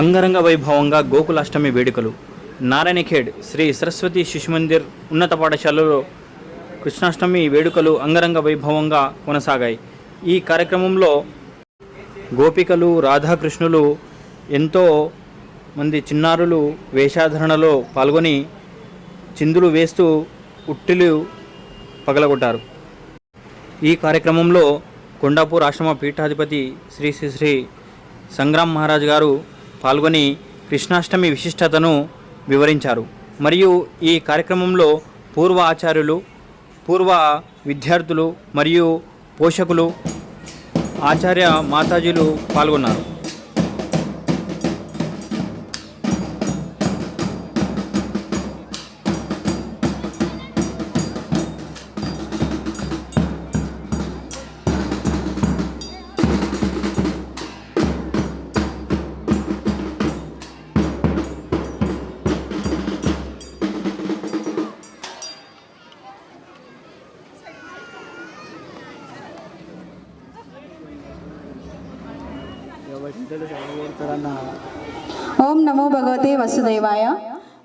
అంగరంగ వైభవంగా గోకులాష్టమి వేడుకలు. నారాయణఖేడ్ శ్రీ సరస్వతి శిశుమందిర్ ఉన్నత పాఠశాలలో కృష్ణాష్టమి వేడుకలు అంగరంగ వైభవంగా కొనసాగాయి. ఈ కార్యక్రమంలో గోపికలు రాధాకృష్ణులు ఎంతో మంది చిన్నారులు వేషాధరణలో పాల్గొని చిందులు వేస్తూ ఉట్టిలు పగలగొట్టారు. ఈ కార్యక్రమంలో కొండాపూర్ ఆశ్రమ పీఠాధిపతి శ్రీ శ్రీ శ్రీ సంగ్రామ్ మహారాజ్ గారు పాల్గొని కృష్ణాష్టమి విశిష్టతను వివరించారు. మరియు ఈ కార్యక్రమంలో పూర్వ ఆచార్యులు పూర్వ విద్యార్థులు మరియు పోషకులు ఆచార్య మాతాజీలు పాల్గొన్నారు.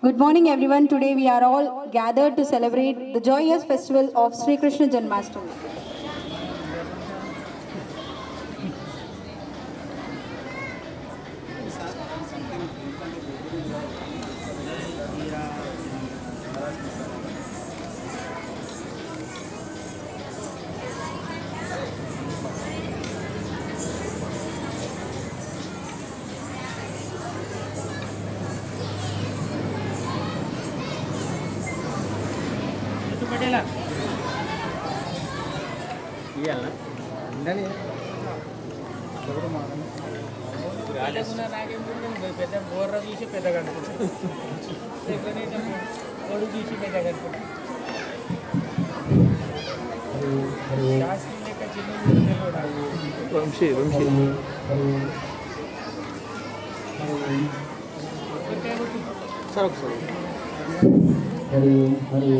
Good morning, everyone. Today we are all gathered to celebrate the joyous festival of Sri Krishna Janmashtami. Vamshi Vamshi. Sir ఒకసారి. హరి హరి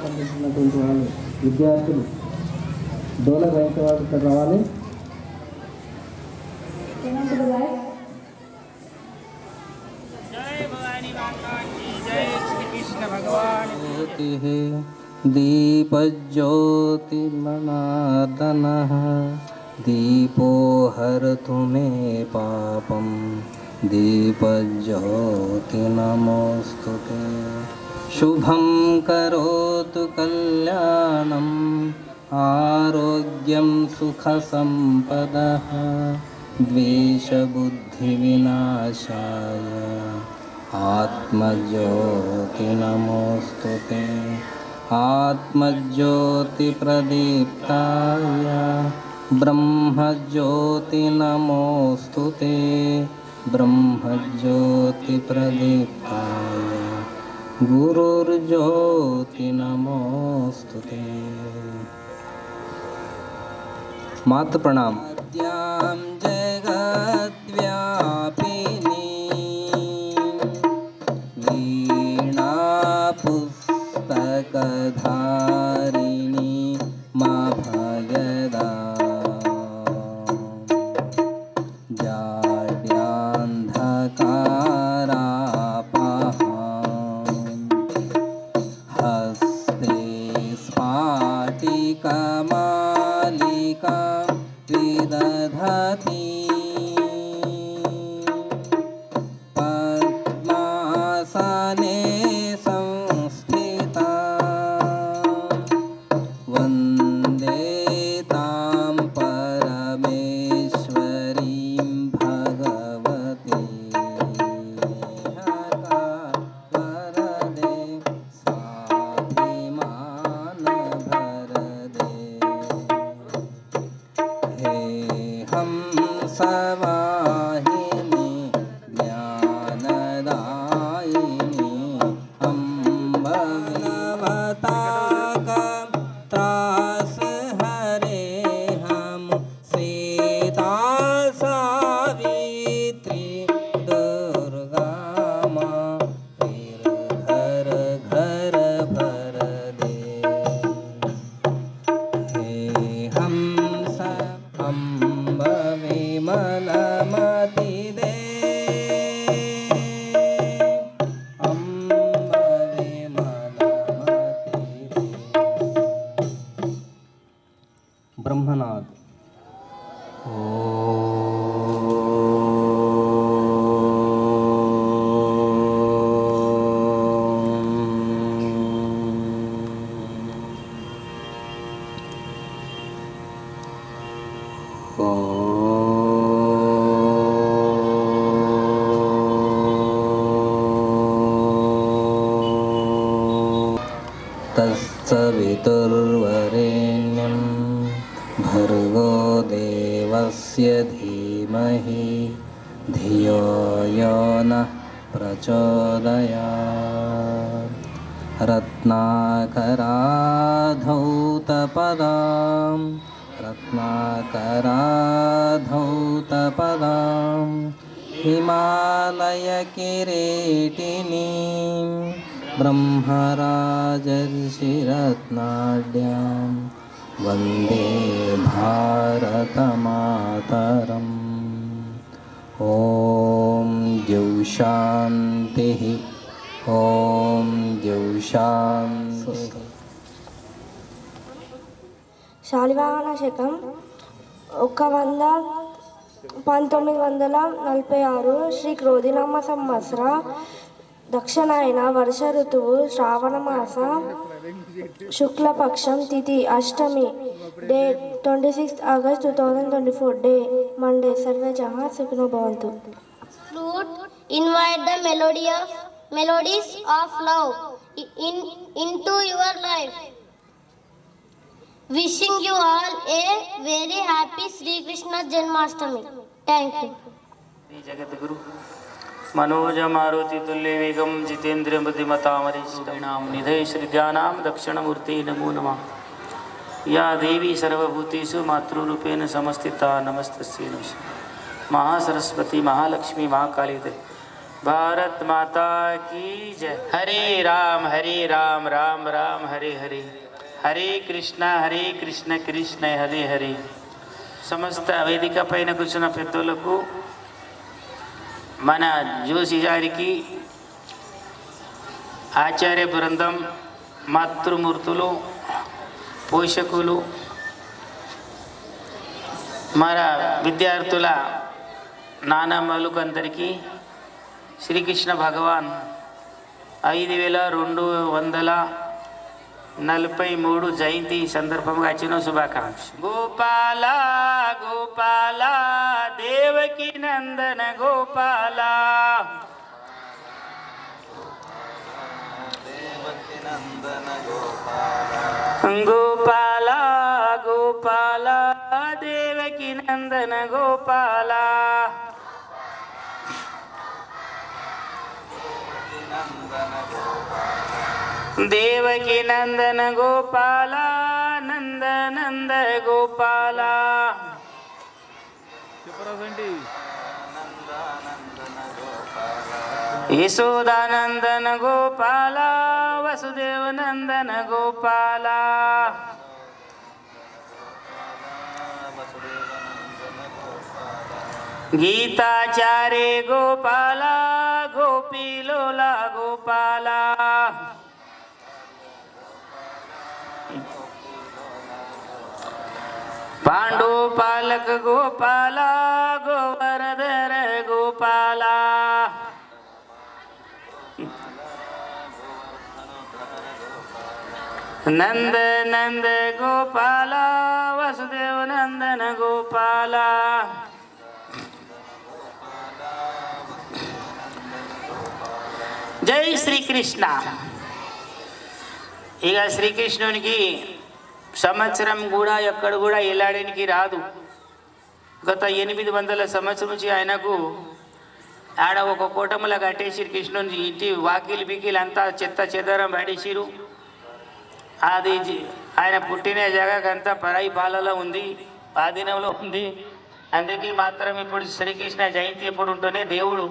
సంబంధించినటువంటి వాళ్ళు విద్యార్థులు డోల రైతు వాళ్ళు ఇక్కడ రావాలి. दीपज्योतिर्मनादनः दीपो हरतु मे पापं। दीपज्योति नमोऽस्तु ते शुभं करोतु कल्याणम् आरोग्यं सुखसम्पदः, द्वेषबुद्धिविनाशाय। आत्मज्योति नमोऽस्तु ते आत्मज्योतिप्रदीप्ताय ब्रह्मज्योतिनमोऽस्तु ते ब्रह्मज्योतिप्रदीप्ताय गुरुर्ज्योतिनमोऽस्तु ते। मातृप्रणामध्या तत्सवितुर्वरेण्यं भर्गो देवस्य धीमहि धियो यो नः प्रचोदयात्। रत्नाकराधौतपदां रत्नाकराधौतपदां हिमालयकिरीटिनीं ब्रह्मराजर्षिरत्नाढ्यां वन्दे भारतमातरम् ॐ द्यौशान्तिः ॐ द्यौशान्तिः శాలివాహన శకం ఒక వంద పంతొమ్మిది వందల నలభై ఆరు శ్రీ క్రోధినామ సంవత్సర దక్షిణాయన వర్ష ఋతువు శ్రావణమాస శుక్లపక్షం తిథి అష్టమి day twenty six August two thousand twenty four day Monday. Survey జహా సుఖ్న భవంతు. Flute invite the melody of melodies of love in in to your life wishing you all a very happy Shri Krishna Janmashtami thank you మనోజమారుతి తుల్య వేగం జితేంద్రియ బుద్ధిమతామరిష్టాం నిధయ శ్రీధ్యానాం దక్షిణమూర్తి నమో నమ yeah దేవి సర్వభూతేషు మాతృరూపేణ సమస్థిత నమస్తస్యై నమః మహాసరస్వతి మహాలక్ష్మి మహాకాళీ భారత్ మాతా కీ జయ హరే రామ్ హరే రామ్ రామ్ రామ్ హరే హరే హరే కృష్ణ హరే కృష్ణ కృష్ణ హరే హరే సమస్త వేదిక పైన కూర్చున్న పెద్దలకు మన జోషి గారికి ఆచార్య బృందం మాతృమూర్తులు పోషకులు మన విద్యార్థుల నానమ్మలకు అందరికీ శ్రీకృష్ణ భగవాన్ ఐదు వేల రెండు వందల నలభై మూడు జయంతి సందర్భంగా వచ్చిన శుభాకాంక్ష గోపాల గోపాల దేవకి నందన గోపాల. గోపాల. గోపాల దేవకి నందన గోపాల. देवकी नंदन गोपाला नंद नंद गोपाला यशोदानंदन गोपाला वसुदेव नंदन गोपाला गीताचारे गोपाला गोपी लोला गोपाला పాండు పాలక గోపాల గోవర్ధర గోపాల నంద నంద గోపాల వసుదేవ నందన గోపాల జై శ్రీకృష్ణ ఇక శ్రీకృష్ణునికి సంవత్సరం కూడా ఎక్కడ కూడా వెళ్ళడానికి రాదు. గత ఎనిమిది వందల సంవత్సరం నుంచి ఆయనకు ఆడ ఒక కూటముల కట్టేసిరు కృష్ణుని ఇంటి వాకిలి బికిలు అంతా చెత్త చెదరం పడేసిరు. అది ఆయన పుట్టిన జగకంతా పరాయి పాలలో ఉంది ఆధీనంలో ఉంది. అందుకే మాత్రం ఇప్పుడు శ్రీకృష్ణ జయంతి ఎప్పుడు ఉంటూనే దేవుడు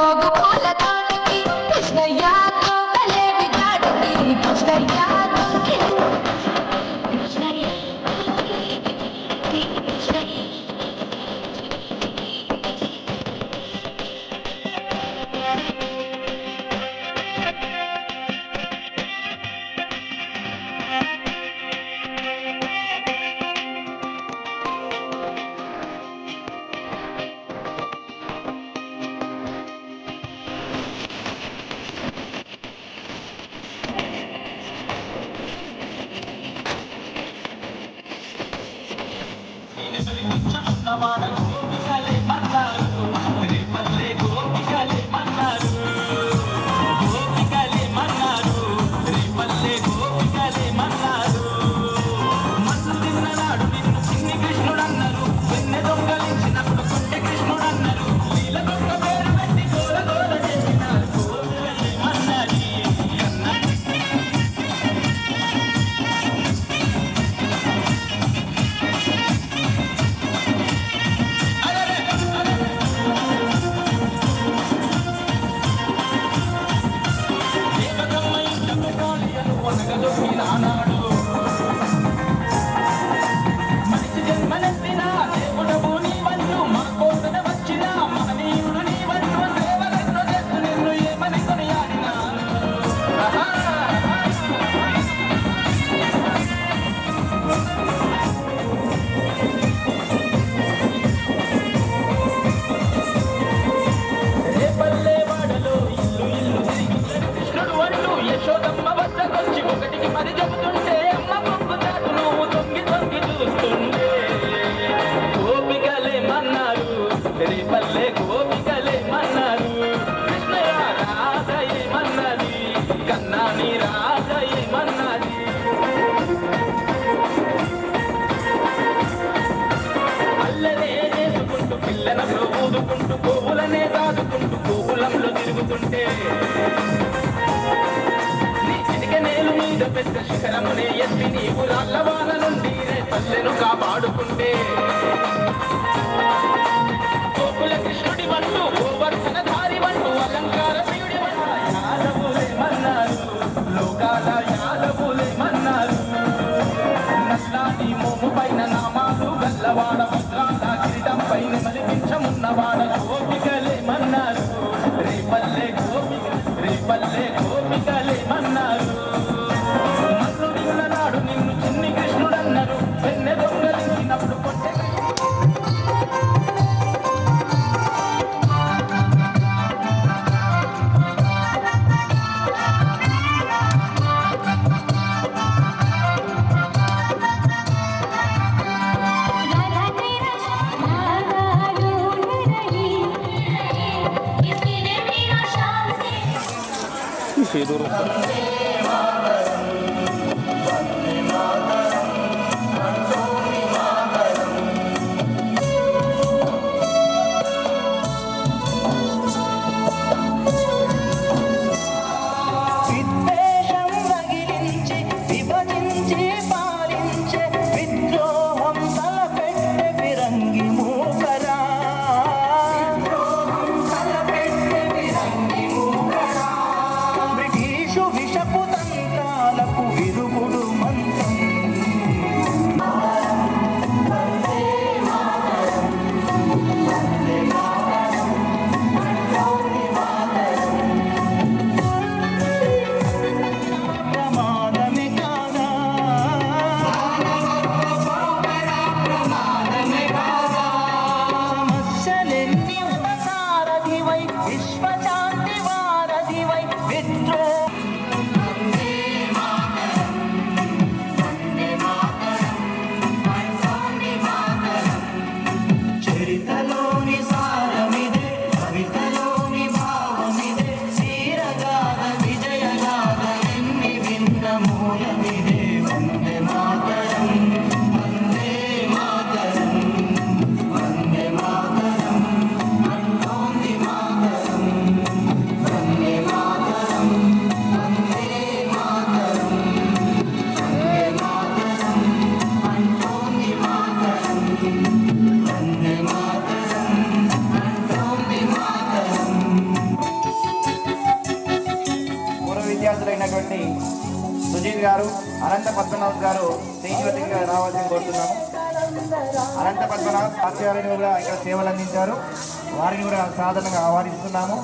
Go. అంటే పెద్ద శిఖరమునే రాళ్ళవాన నుండి రే కాపాడుకుంటే. గోకుల కృష్ణుడి వంటూ గోవర్ధన అలంకార ప్రియుడి వంటూ యాదవులే మన్నారు లోకాల యాదవులు ചെയ്തു കൊടുക്കുക సాధనగా ఆహ్వానిస్తున్నాము.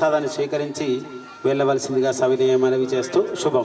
ప్రసాదాన్ని స్వీకరించి వెళ్ళవలసిందిగా సవినయ మనవి చేస్తూ శుభం.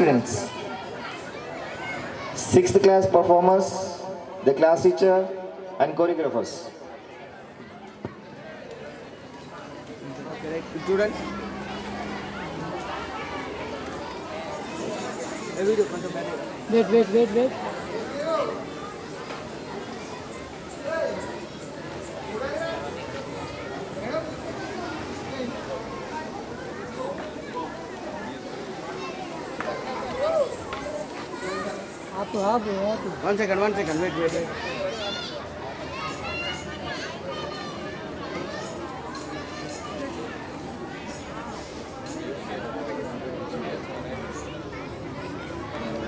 students. Sixth class performers, the class teacher and choreographers. Students. Wait, wait, wait, wait. હતું હા બ્રો હતું. One second one second wait wait